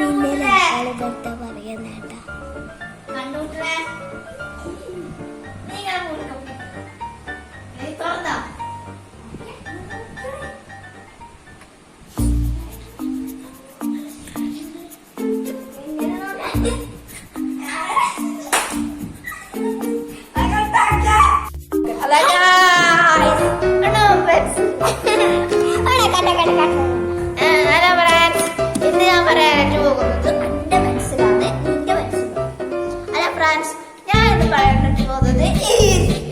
പിന്നെ ആളുകൾ പറയുന്നേട്ട aí!